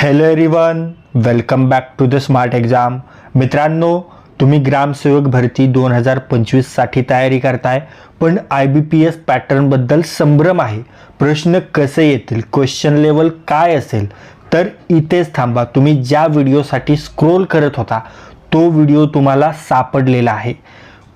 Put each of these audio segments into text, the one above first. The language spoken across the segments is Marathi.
Hello everyone welcome back to the Smart Exam मित्रांनो तुम्ही ग्रामसेवक भरती दोन हजार पंचवीससाठी तयारी करताय पण आय बी पी एस पॅटर्नबद्दल संभ्रम आहे. प्रश्न कसे येतील क्वेश्चन लेवल काय असेल तर इथेच थांबा. तुम्ही ज्या व्हिडिओसाठी स्क्रोल करत होता तो व्हिडिओ तुम्हाला सापडलेला आहे.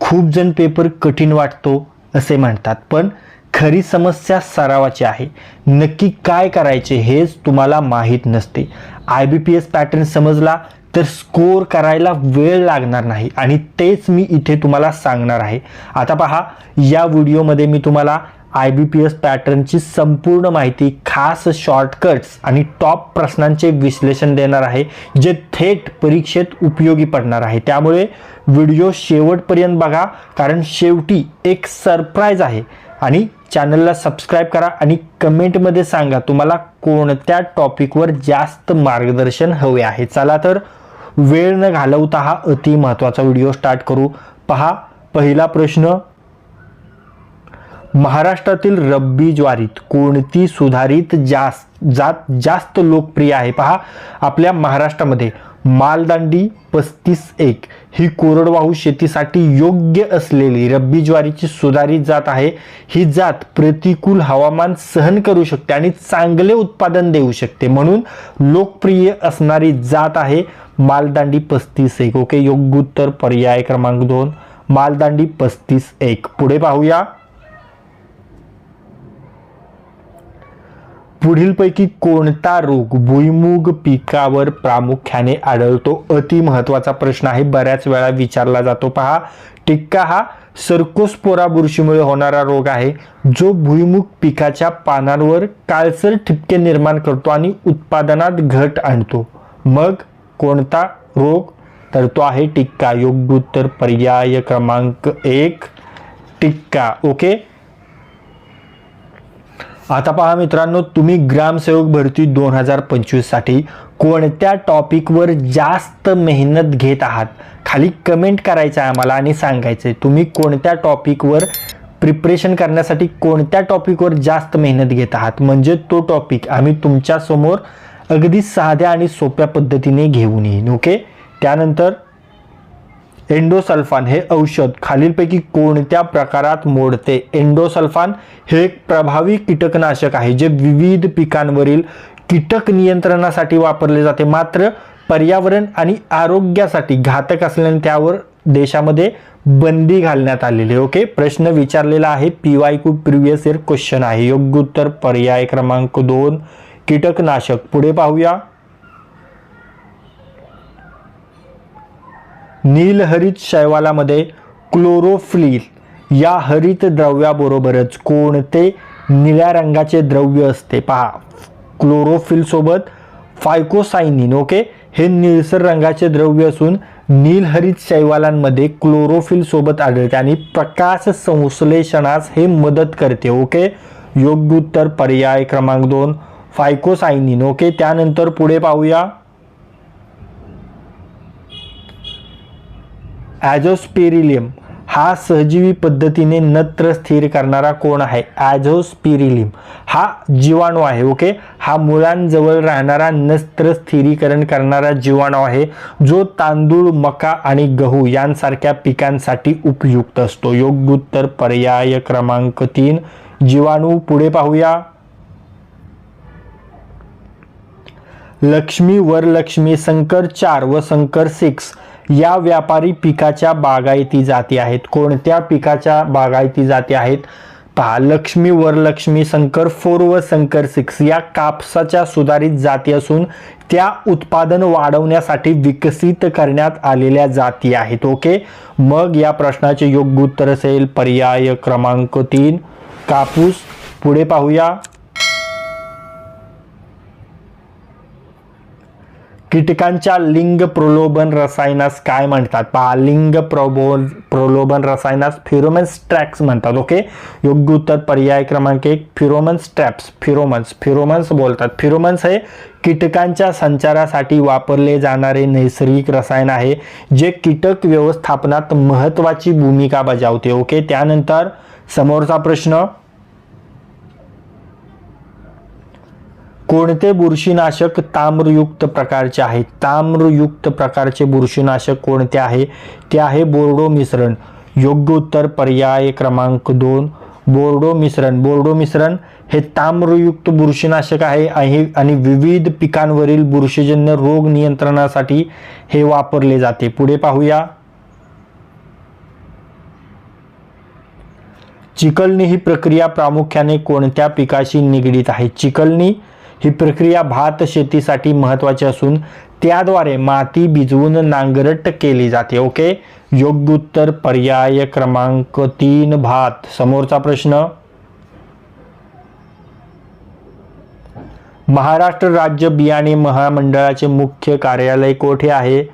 खूप जण पेपर कठीण वाटतो असे म्हणतात. पण खरी समस्या सरावाची आहे. नक्की काय करायचे हेच तुम्हाला माहीत नसते. I B P S pattern समजला तर स्कोर करायला वेळ लागणार नाही आणि तेच मी इथे तुम्हाला सांगणार आहे. आता पहा या व्हिडिओमध्ये मी तुम्हाला आय बी पी एस पॅटर्नची संपूर्ण माहिती खास शॉर्टकट्स आणि टॉप प्रश्नांचे विश्लेषण देणार आहे जे थेट परीक्षेत उपयोगी पडणार आहे. त्यामुळे व्हिडिओ शेवटपर्यंत बघा कारण शेवटी एक सरप्राईज आहे. आणि चॅनलला सबस्क्राईब करा आणि कमेंटमध्ये सांगा तुम्हाला कोणत्या टॉपिकवर जास्त मार्गदर्शन हवे आहे. चला तर वेळ न घालवता हा अति महत्त्वाचा व्हिडिओ स्टार्ट करू. पहा पहिला प्रश्न. महाराष्ट्रातील रब्बी ज्वारीत कोणती सुधारित जास्त जात जास्त लोकप्रिय आहे? पहा आपल्या महाराष्ट्रामध्ये मालदांडी पस्तीस एक. ही कोरडवाहू शेतीसाठी योग्य असलेली रब्बी ज्वारीची सुधारित जात आहे. ही जात प्रतिकूल हवामान सहन करू शकते आणि चांगले उत्पादन देऊ शकते म्हणून लोकप्रिय असणारी जात आहे मालदांडी पस्तीस एक. ओके योग्य उत्तर पर्याय क्रमांक दोन. मालदांडी पस्तीस एक. पुढे पाहूया. पुढीलपैकी कोणता रोग भुईमुग पिकावर प्रामुख्याने आढळतो? अति महत्त्वाचा प्रश्न आहे. बऱ्याच वेळा विचारला जातो. पहा टिक्का हा सर्कोस्पोरा बुरशीमुळे होणारा रोग आहे जो भुईमुग पिकाच्या पानांवर काळसर ठिपके निर्माण करतो आणि उत्पादनात घट आणतो. मग कोणता रोग? तर तो आहे टिक्का. योग्य उत्तर पर्याय क्रमांक एक टिक्का. ओके? आता पहा मित्रांनो तुम्ही ग्रामसेवक भरती दोन हजार पंचवीससाठी कोणत्या टॉपिकवर जास्त मेहनत घेत आहात? खाली कमेंट करायचं आहे आम्हाला आणि सांगायचं आहे तुम्ही कोणत्या टॉपिकवर प्रिपरेशन करण्यासाठी कोणत्या टॉपिकवर जास्त मेहनत घेत आहात? म्हणजे तो टॉपिक आम्ही तुमच्यासमोर अगदी साध्या आणि सोप्या पद्धतीने घेऊन येईन ओके त्यानंतर एंडोसल्फान हे औषध खालीलपैकी कोणत्या प्रकारात मोडते? एंडोसल्फान हे एक प्रभावी कीटकनाशक आहे जे विविध पिकांवरील कीटक नियंत्रणासाठी वापरले जाते. मात्र पर्यावरण आणि आरोग्यासाठी घातक असल्याने त्यावर देशामध्ये बंदी घालण्यात आलेली आहे. ओके? प्रश्न विचारलेला आहे. P Y Q previous year question आहे. योग्य उत्तर पर्याय क्रमांक दोन कीटकनाशक. पुढे पाहूया. नीलहरित शैवालामध्ये क्लोरोफ्लिल या हरित द्रव्याबरोबरच कोणते निळ्या रंगाचे द्रव्य असते? पहा. क्लोरोफिलसोबत फायकोसायनिन ओके? हे निळसर रंगाचे द्रव्य असून नीलहरित शैवालांमध्ये क्लोरोफिल सोबत आढळते आणि प्रकाश संश्लेषणास हे मदत करते ओके? योग्य उत्तर पर्याय क्रमांक दोन फायकोसायनिन ओके? त्यानंतर पुढे पाहूया. ॲझोस्पेरिलियम हा सहजीवी पद्धतीने नत्र स्थिर करणारा कोण आहे? ॲझोस्पिरिलिम. हा जीवाणू आहे ओके? हा मुळांजवळ राहणारा नत्र स्थिरीकरण करणारा जीवाणू आहे जो तांदूळ मका आणि गहू यांसारख्या पिकांसाठी उपयुक्त असतो. योग्य उत्तर पर्याय क्रमांक तीन. जीवाणू पुढे पाहूया. लक्ष्मी वरलक्ष्मी संकर चार व संकर सिक्स. या व्यापारी पिकाच्या बागायती जाती आहेत. कोणत्या पिकाच्या बागायती जाती आहेत? पहा लक्ष्मी वरलक्ष्मी संकर फोर व संकर सिक्स या कापसाच्या सुधारित जाती असून त्या उत्पादन वाढवण्यासाठी विकसित करण्यात आलेल्या जाती आहेत. ओके? मग या प्रश्नाचे योग्य उत्तर असेल पर्याय क्रमांक तीन. कापूस पुढे पाहूया. कीटकांच्या लिंग प्रलोभन रसायनास काय म्हणतात? पहा लिंग प्रबो प्रलोभन रसायनास फिरोमन स्ट्रॅक्स म्हणतात ओके योग्य उत्तर पर्याय क्रमांक एक फिरोमन स्ट्रॅप्स फिरोमन्स फिरोमन्स बोलतात. फिरोमन्स हे कीटकांच्या संचारासाठी वापरले जाणारे नैसर्गिक रसायन आहे जे कीटक व्यवस्थापनात महत्त्वाची भूमिका बजावते ओके त्यानंतर समोरचा प्रश्न कोणते बुरशीनाशक ताम्रयुक्त प्रकारचे आहे ताम्रयुक्त प्रकारचे बुरशीनाशक कोणते आहे? ते आहे बोर्डो मिश्रण. योग्य उत्तर पर्याय क्रमांक दोन बोर्डो मिश्रण. बोर्डो मिश्रण हे ताम्रयुक्त बुरशीनाशक आहे आणि विविध पिकांवरील बुरशीजन्य रोग नियंत्रणासाठी हे वापरले जाते. पुढे पाहूया. चिकलणी ही प्रक्रिया प्रामुख्याने कोणत्या पिकाशी निगडीत आहे? चिकलणी ही प्रक्रिया भात शेतीसाठी महत्त्वाची असून त्याद्वारे माती भिजवून नांगरट केली जाते ओके? योग्य उत्तर पर्याय क्रमांक तीन भात. समोरचा प्रश्न. महाराष्ट्र राज्य बियाणे महामंडळाचे मुख्य कार्यालय कोठे आहे?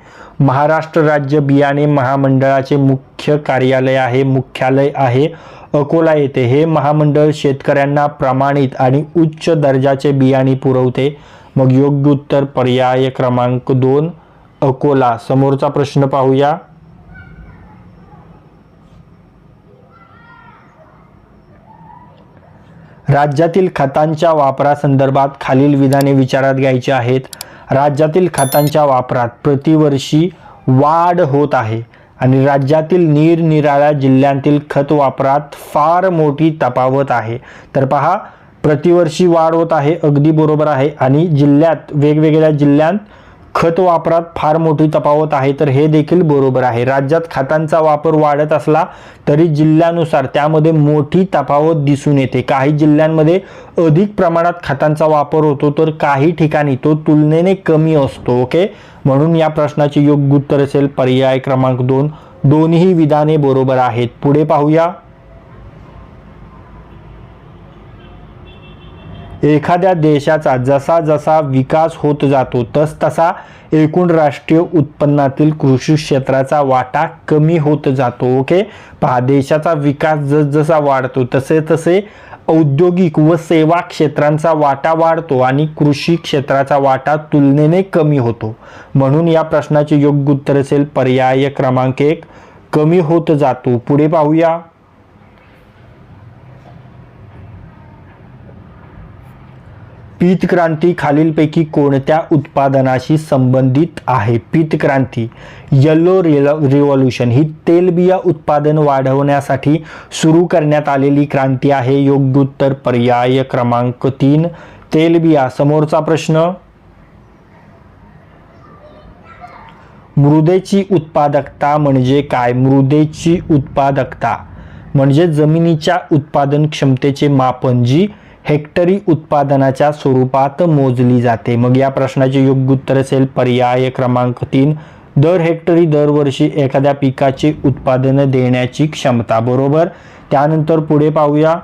महाराष्ट्र राज्य बियाणे महामंडळाचे मुख्य कार्यालय आहे मुख्यालय आहे अकोला येथे. हे महामंडळ शेतकऱ्यांना प्रमाणित आणि उच्च दर्जाचे बियाणे पुरवते. मग योग्य उत्तर पर्याय क्रमांक दोन अकोला. समोरचा प्रश्न पाहूया. राज्यातील खतांच्या वापरासंदर्भात खालील विधाने विचारात घ्यायची आहेत. राज्यातील खतांच्या वापरात प्रतिवर्षी वाढ होत आहे आणि राज्यातील निरनिराळ्या जिल्ह्यांतील खत वापरात फार मोठी तफावत आहे. तर पहा प्रतिवर्षी वाढ होत आहे अगदी बरोबर आहे. आणि जिल्ह्यात वेगवेगळ्या जिल्ह्यात खत वापरात फार मोठी तफावत आहे तर हे देखील बरोबर आहे. राज्यात खतांचा वापर वाढत असला तरी जिल्ह्यानुसार त्यामध्ये मोठी तफावत दिसून येते. काही जिल्ह्यांमध्ये अधिक प्रमाणात खतांचा वापर होतो तर काही ठिकाणी तो तुलनेने कमी असतो ओके? म्हणून या प्रश्नाचे योग्य उत्तर असेल पर्याय क्रमांक दोन. दोन्ही विधाने बरोबर आहेत. पुढे पाहूया. एखाद्या देशाचा जसा जसा विकास होत जातो तस तसा एकूण राष्ट्रीय उत्पन्नातील कृषी क्षेत्राचा वाटा कमी होत जातो ओके? पहा देशाचा विकास जसजसा वाढतो तसे तसे औद्योगिक व सेवा क्षेत्रांचा वाटा वाढतो आणि कृषी क्षेत्राचा वाटा तुलनेने कमी होतो. म्हणून या प्रश्नाचे योग्य उत्तर असेल पर्याय क्रमांक एक कमी होत जातो. पुढे पाहूया. पीत क्रांती खालीलपैकी कोणत्या उत्पादनाशी संबंधित आहे? पीत क्रांती येलो रिव्हॉल्युशन ही तेलबिया उत्पादन वाढवण्यासाठी सुरू करण्यात आलेली क्रांती आहे. योग्य उत्तर पर्याय क्रमांक तीन तेलबिया समोरचा प्रश्न मृदेची उत्पादकता म्हणजे काय? मृदेची उत्पादकता म्हणजे जमिनीच्या उत्पादन क्षमतेचे मापन जी हेक्टरी उत्पादनाच्या स्वरूपात मोजली जाते. मग या प्रश्नाचे योग्य उत्तर असेल पर्याय क्रमांक तीन. दर हेक्टरी दरवर्षी एखाद्या पिकाचे उत्पादन देण्याची क्षमता बरोबर? त्यानंतर पुढे पाहूया.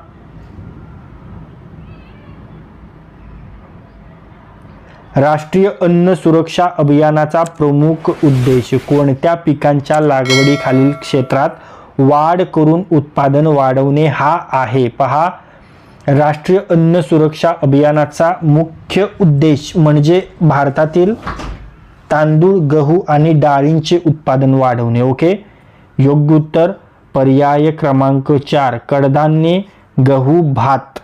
राष्ट्रीय अन्न सुरक्षा अभियानाचा प्रमुख उद्देश कोणत्या पिकांच्या लागवडीखालील क्षेत्रात वाढ करून उत्पादन वाढवणे हा आहे? पहा. राष्ट्रीय अन्न सुरक्षा अभियानाचा मुख्य उद्देश म्हणजे भारतातील तांदूळ गहू आणि डाळींचे उत्पादन वाढवणे ओके? योग्य उत्तर पर्याय क्रमांक चार कडधान्ये गहू भात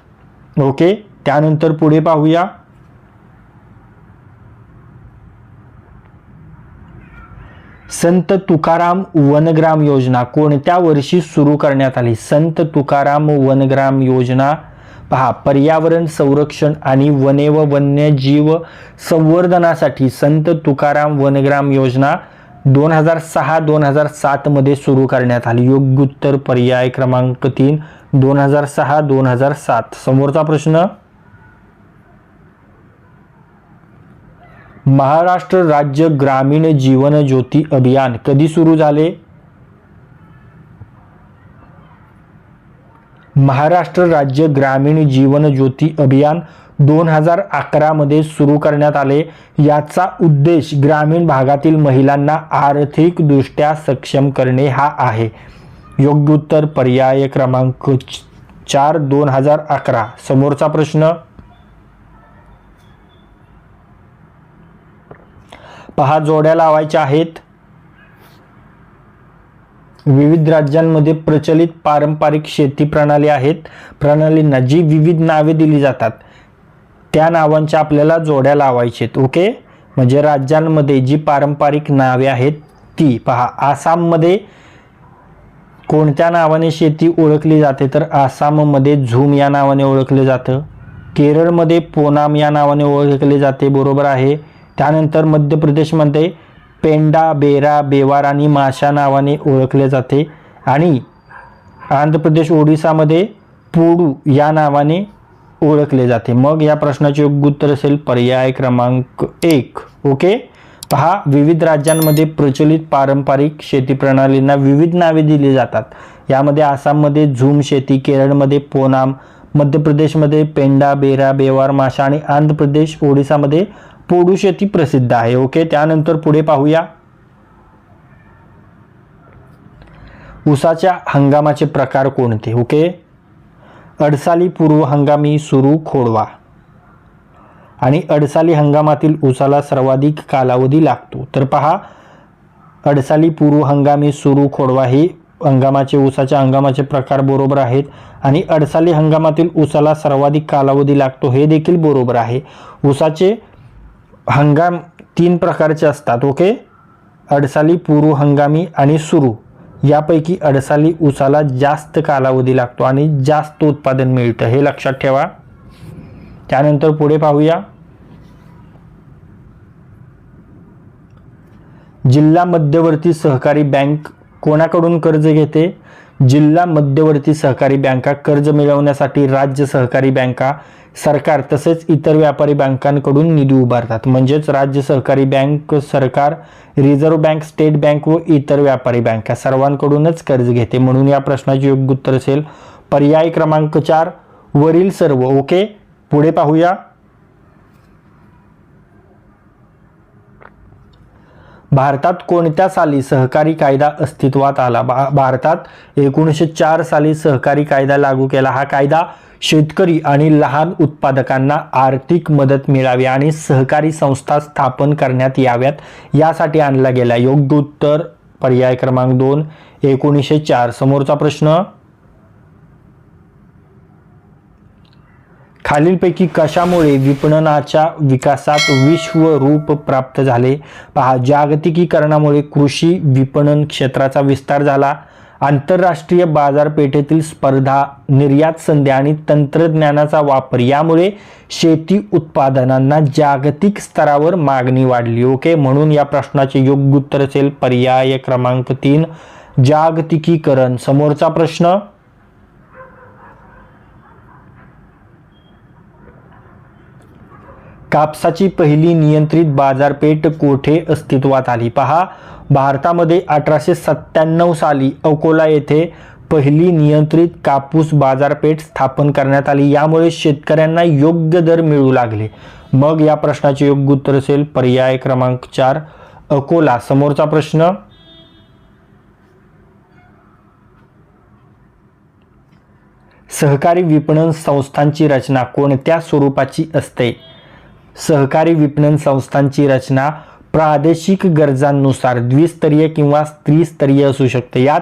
ओके? त्यानंतर पुढे पाहूया. संत तुकाराम वनग्राम योजना कोणत्या वर्षी सुरू करण्यात आली? संत तुकाराम वनग्राम योजना पहा पर्यावरण संरक्षण आणि वने व वन्यजीव संवर्धनासाठी संत तुकाराम वनग्राम योजना दोन हजार सहा दोन हजार सातमध्ये सुरू करण्यात आली. योग्य उत्तर पर्याय क्रमांक तीन दोन हजार सहा दोन हजार सात. समोरचा प्रश्न. महाराष्ट्र राज्य ग्रामीण जीवन ज्योती अभियान कधी सुरू झाले? महाराष्ट्र राज्य ग्रामीण जीवन ज्योती अभियान दोन हजार अकरामध्ये सुरू करण्यात आले. याचा उद्देश ग्रामीण भागातील महिलांना आर्थिकदृष्ट्या सक्षम करणे हा आहे. योग्य उत्तर पर्याय क्रमांक चार दोन हजार अकरा. समोरचा प्रश्न. पहा जोड्या लावायच्या आहेत. विविध राज्यांमध्ये प्रचलित पारंपरिक शेती प्रणाली आहेत. प्रणालींना जी विविध नावे दिली जातात त्या नावांच्या आपल्याला जोड्या लावायचेत ओके? म्हणजे राज्यांमध्ये जी पारंपरिक नावे आहेत ती पहा. आसाममध्ये कोणत्या नावाने शेती ओळखली जाते? तर आसाममध्ये झूम या नावाने ओळखले जातं. केरळमध्ये पोनाम या नावाने ओळखले जाते. बरोबर आहे. त्यानंतर मध्य प्रदेशमध्ये पेंडा बेरा बेवार आणि माशा नावाने ओळखले जाते. आणि आंध्र प्रदेश ओडिसामध्ये पोडू या नावाने ओळखले जाते. मग या प्रश्नाचे योग्य उत्तर असेल पर्याय क्रमांक एक. ओके? पहा विविध राज्यांमध्ये प्रचलित पारंपरिक शेती प्रणालींना विविध नावे दिली जातात. यामध्ये आसाममध्ये झूम शेती केरळमध्ये पोनाम मध्य प्रदेशमध्ये पेंडा बेरा बेवार माशा आणि आंध्र प्रदेश ओडिसामध्ये पोडू शेती प्रसिद्ध आहे. ओके त्यानंतर पुढे पाहूया. ऊसाच्या हंगामाचे प्रकार कोणते? ओके. अडसाली पूर्व हंगामी सुरू खोडवा. आणि अडसाली हंगामातील ऊसाला सर्वाधिक कालावधी लागतो. तर पहा अडसाली पूर्व हंगामी सुरू खोडवा हे हंगामाचे ऊसाच्या हंगामाचे प्रकार बरोबर आहेत. आणि अडसाली हंगामातील ऊसाला सर्वाधिक कालावधी लागतो हे देखील बरोबर आहे. ऊसाचे हंगाम तीन प्रकारचे असतात ओके? अडसाली पूर्व हंगामी आणि सुरू. यापैकी अडसाली उसाला जास्त कालावधी लागतो आणि जास्त उत्पादन मिळतं. हे लक्षात ठेवा. त्यानंतर पुढे पाहूया. जिल्हा मध्यवर्ती सहकारी बँक कोणाकडून कर्ज घेते? जिल्हा मध्यवर्ती सहकारी बँका कर्ज मिळवण्यासाठी राज्य सहकारी बँका सरकार तसेच इतर व्यापारी बँकांकडून निधी उभारतात. म्हणजेच राज्य सहकारी बँक सरकार रिझर्व्ह बँक स्टेट बँक व इतर व्यापारी बँका सर्वांकडूनच कर्ज घेते. म्हणून या प्रश्नाचे योग्य उत्तर असेल पर्याय क्रमांक चार वरील सर्व. ओके? पुढे पाहूया. भारतात कोणत्या साली सहकारी कायदा अस्तित्वात आला? भा भारतात एकोणीसशे चार साली सहकारी कायदा लागू केला. हा कायदा शेतकरी आणि लहान उत्पादकांना आर्थिक मदत मिळावी आणि सहकारी संस्था स्थापन करण्यात याव्यात. यासाठी आणला गेला योग्य उत्तर पर्याय क्रमांक दोन एकोणीसशे चार. समोरचा प्रश्न. खालीलपैकी कशामुळे विपणनाच्या विकासात विश्वरूप प्राप्त झाले? पहा जागतिकीकरणामुळे कृषी विपणन क्षेत्राचा विस्तार झाला. आंतरराष्ट्रीय बाजारपेठेतील स्पर्धा निर्यात संधी आणि तंत्रज्ञानाचा वापर यामुळे शेती उत्पादनांना जागतिक स्तरावर मागणी वाढली ओके? म्हणून या प्रश्नाचे योग्य उत्तर असेल पर्याय क्रमांक तीन जागतिकीकरण. समोरचा प्रश्न कापसाची पहिली नियंत्रित बाजारपेठ कोठे अस्तित्वात आली? पहा भारतामध्ये अठराशे सत्त्याण्णव साली अकोला येथे पहिली नियंत्रित कापूस बाजारपेठ स्थापन करण्यात आली. यामुळे शेतकऱ्यांना योग्य दर मिळू लागले. मग या प्रश्नाचे योग्य उत्तर असेल पर्याय क्रमांक चार अकोला. समोरचा प्रश्न. सहकारी विपणन संस्थांची रचना कोणत्या स्वरूपाची असते? सहकारी विपणन संस्थांची रचना प्रादेशिक गरजांनुसार द्विस्तरीय किंवा त्रिस्तरीय असू शकते. यात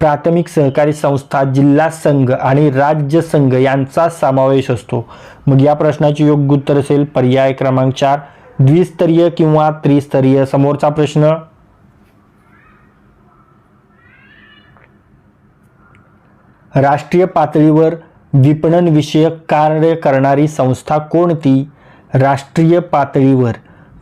प्राथमिक सहकारी संस्था जिल्हा संघ आणि राज्य संघ यांचा समावेश असतो. मग या प्रश्नाचे योग्य उत्तर असेल पर्याय क्रमांक चार. द्विस्तरीय किंवा त्रिस्तरीय? समोरचा प्रश्न. राष्ट्रीय पातळीवर विपणन विषयक कार्य करणारी संस्था कोणती? राष्ट्रीय पातळीवर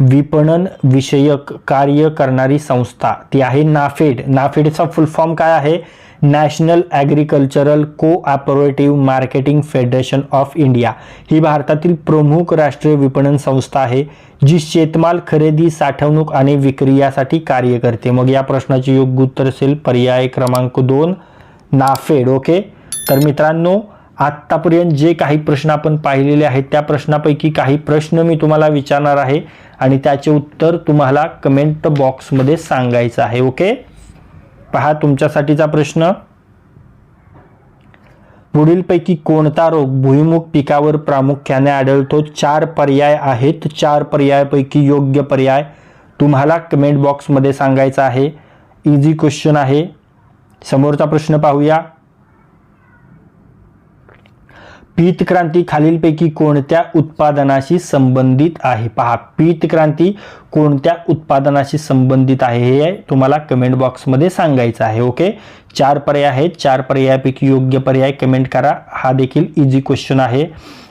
विपणन विषयक कार्य करणारी संस्था. ती आहे नाफेड. नाफेडचा फुल फॉर्म काय आहे? National Agricultural Cooperative Marketing Federation of India ही भारतातील प्रमुख राष्ट्रीय विपणन संस्था आहे जी शेतमाल खरेदी साठवणूक आणि विक्री यासाठी कार्य करते. मग या प्रश्नाचे योग्य उत्तर असेल पर्याय क्रमांक दोन नाफेड. ओके? तर मित्रांनो आत्तापर्यंत जे काही प्रश्न आपण पाहिलेले आहेत त्या प्रश्नापैकी काही प्रश्न मी तुम्हाला विचारणार आहे आणि त्याचे उत्तर तुम्हाला कमेंट बॉक्समध्ये सांगायचं आहे ओके पहा तुमच्यासाठीचा प्रश्न. पुढीलपैकी कोणता रोग भुईमुग पिकावर प्रामुख्याने आढळतो? चार पर्याय आहेत. चार पर्यायापैकी योग्य पर्याय तुम्हाला कमेंट बॉक्समध्ये सांगायचा आहे. इझी क्वेश्चन आहे. समोरचा प्रश्न पाहूया. पीत क्रांती खालीलपैकी कोणत्या उत्पादनाशी संबंधित आहे? पहा पीत क्रांती कोणत्या उत्पादनाशी संबंधित आहे हे तुम्हाला कमेंट बॉक्समध्ये सांगायचं आहे ओके चार पर्याय आहेत. चार पर्यायापैकी योग्य पर्याय कमेंट करा. हा देखील इझी क्वेश्चन आहे.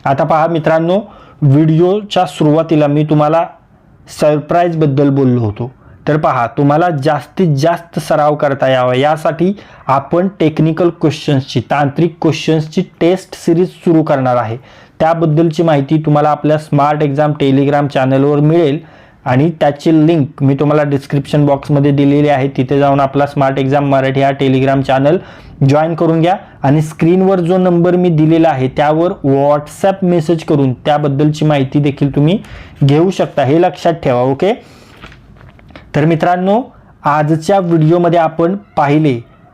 आता पहा मित्रांनो व्हिडिओच्या सुरुवातीला मी तुम्हाला सरप्राईजबद्दल बोललो होतो. तर पहा तुम्हाला जास्तीत जास्त सराव करता यावा. यासाठी आपण टेक्निकल क्वेश्चन्सची तांत्रिक क्वेश्चन्सची टेस्ट सिरीज सुरू करणार आहे. त्याबद्दलची माहिती तुम्हाला आपल्या स्मार्ट एक्झाम टेलिग्राम चॅनलवर मिळेल. आणि त्याची लिंक मी तुम्हाला डिस्क्रिप्शन बॉक्समध्ये दिलेली आहे. तिथे जाऊन आपला स्मार्ट एक्झाम मराठी हा टेलिग्राम चॅनल जॉईन करून घ्या. आणि स्क्रीनवर जो नंबर मी दिलेला आहे त्यावर व्हॉट्सॲप मेसेज करून त्याबद्दलची माहिती देखील तुम्ही घेऊ शकता. हे लक्षात ठेवा ओके तर मित्रांनो आजच्या व्हिडिओमध्ये आपण पाहिले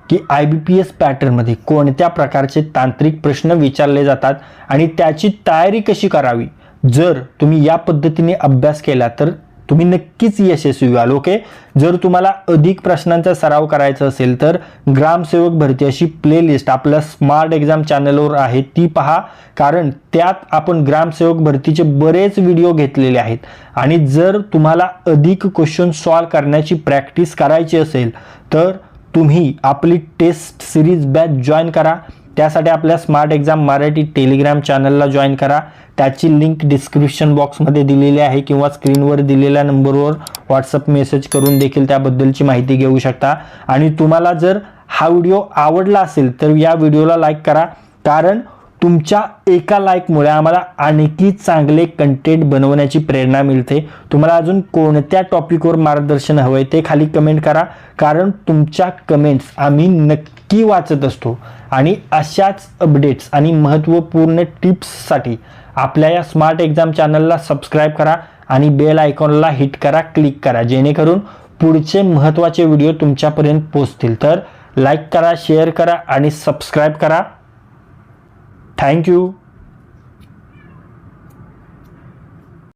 की आय बी पी एस पॅटर्नमध्ये कोणत्या प्रकारचे तांत्रिक प्रश्न विचारले जातात आणि त्याची तयारी कशी करावी? जर तुम्ही या पद्धतीने अभ्यास केला तर तुम्ही नक्कीच यशस्वी व्हाल ओके? जर तुम्हाला अधिक प्रश्नांचा सराव करायचा असेल तर ग्रामसेवक भरती अशी प्लेलिस्ट आपल्या स्मार्ट एक्झाम चॅनलवर आहे ती पहा. कारण त्यात आपण ग्रामसेवक भरतीचे बरेच व्हिडिओ घेतलेले आहेत. आणि जर तुम्हाला अधिक क्वेश्चन सॉल्व करण्याची प्रॅक्टिस करायची असेल तर तुम्ही आपली टेस्ट सिरीज बॅच जॉईन करा. त्यासाठी आपल्या स्मार्ट एक्झाम मराठी टेलिग्राम चॅनलला जॉईन करा. त्याची लिंक डिस्क्रिप्शन बॉक्समध्ये दिलेली आहे किंवा स्क्रीनवर दिलेल्या नंबरवर व्हॉट्सअप मेसेज करून देखील त्याबद्दलची माहिती घेऊ शकता. आणि तुम्हाला जर हा व्हिडिओ आवडला असेल तर या व्हिडिओला लाईक करा. कारण तुमच्या एका लाईकमुळे आम्हाला आणखी चांगले कंटेंट बनवण्याची प्रेरणा मिळते. तुम्हाला अजून कोणत्या टॉपिकवर मार्गदर्शन हवं आहे ते खाली कमेंट करा. कारण तुमच्या कमेंट्स आम्ही नक्की वाचत असतो. आणि अशाच अपडेट्स आणि महत्त्वपूर्ण टिप्ससाठी आपल्या या स्मार्ट एक्झाम चॅनलला सबस्क्राईब करा आणि बेल आयकॉनला हिट करा क्लिक करा. जेणेकरून पुढचे महत्त्वाचे व्हिडिओ तुमच्यापर्यंत पोचतील तर लाईक करा शेअर करा आणि सबस्क्राईब करा. Thank you.